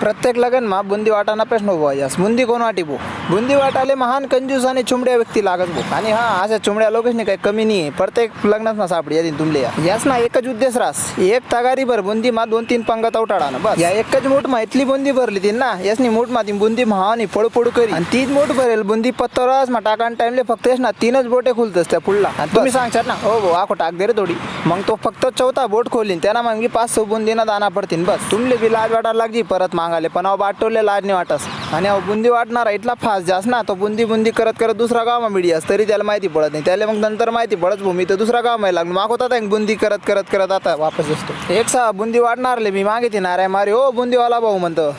प्रत्येक लग्नमा बुंदी वाटाना प्रश्न उभा यास बुंदी कोण वाटी भो बुंदी वाटाले महान कंजूस आणि चुमड्या व्यक्ती लागत भो आणि हा अशा चुमड्या लोकांनी काही कमी नाही आहे. प्रत्येक लग्नात ना सापडी यादी तुमले या. ना एकच उद्देश रास. एक तगारी भर बुंदी मा दोन तीन पंगत उठाडा ना बस. या एकच मूठ मा इतली बुंदी भरली ती ना. यासनी मूठ मा ती बुंदी महानी पडू पडू करी. आणि तीच मूठ भरेल बुंदी पत्तरच मा टाकान टाइमले फक्त येस ना तीनच बोटे खुलतस त्या पुढला. तुम्ही सांगशात ना? हो हो आखो टाक दे रे थोडी. मग तो फक्त चौथा बोट खोलीन. त्यांना मग पाच सहा बुंदीना दाना पडतीन बस. तुमले बी लाज वाटायला लागली परत मागाले पण अहो बाटवले लाज नाही वाटस. आणि अहो बुंदी वाटणार इथला फास्ट जास्त ना. तो बुंदी बुंदी करत करत दुसरा गाव मिडियास तरी त्याला माहिती पडत नाही. त्याला मग नंतर माहिती पडत भूमी तर दुसरा गाव माहिती लागलो मागवत आता बुंदी करत करत करत आता वापस असतो. एक सा बुंदी वाटणारले मी मागे ती नाराय मारे. हो बुंदीवाला भाऊ म्हणतो.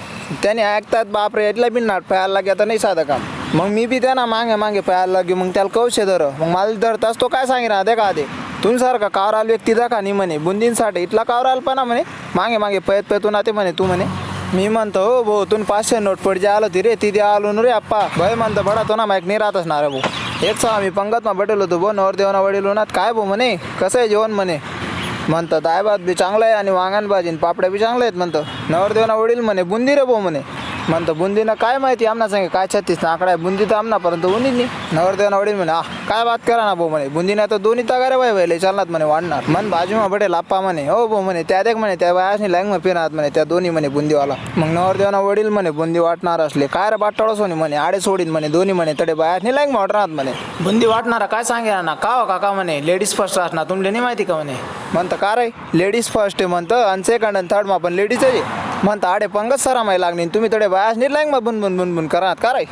त्याने ऐकतात बापरे इथला बी नाट पाहायला लागे आता नाही साधं काम. मग मी बी त्यांना मागे मागे पाहायला लागेल मग त्याला कौशे धर. मग मला धरतास तो काय सांगितला दे का दे तुमच्यासारखा कावराल व्यक्ती दाखा नाही म्हणे. बुंदींसाठी इथला कावराल पण म्हणे. मागे मागे पयत पयतून आते म्हणे तू म्हणे. मी म्हणतो हो भाऊ तुम्ही पाचशे नोट पडजे आलो ती रे ती आलो न रे आप्पा. भय म्हणतो बडा तो ना माईक नाही राहतच ना रे भाऊ. एक सहा आम्ही पंगत मा बटेल होतो भाऊ नवरदेवना वडील उन्हात काय भाऊ म्हणे? कसं आहे जेवण म्हणे? म्हणतं दाय भात बी चांगलं आहे आणि वांगण भाजी पापड्या बी चांगल्या आहेत म्हणतं. नवरदेवना वडील म्हणे बुंदी रे भाऊ म्हणे. म्हणतं बुंदीनं काय माहिती आमना सांगे काय छत्तीस ना आकडा आहे बुंदी तर आमना परंतु बुंदी नाही. नवरदेवना वडील म्हणे आ काय बात करा ना भाऊ म्हणे. बुंदीनं तर दोन्ही तगारे बाय व्हायला चालणार म्हणे वाढणार. मन बाजूमा बडे लाप्पा म्हणे. हो भाऊ म्हणे. त्या देख म्हणे. त्या बायासनी लँग फिरणार म्हणे. त्या दोन्ही म्हणे बुंदीवाला. मग नवरदेवना वडील म्हणे बुंदी वाटणार असले काय रे बाटाळस सोनी म्हणे. आडे सोडीन म्हणे. दोन्ही म्हणे. तडे बायासनी लँग वाटणार म्हणे. बुंदी वाटणारा काय सांगे ना का हो काका म्हणे. लेडीज फर्स्ट असणार तुमले नाही माहिती का म्हणे. म्हणतं का रे? लेडीज फर्स्ट आहे म्हणतं आणि सेकंड आणि थर्ड मा पण लेडीज आहे. म्हणतं आडे पंगत सरा माही तुम्ही थोडे बायास नाही लँग मग बुन बुन बुन बुन करणार का रे?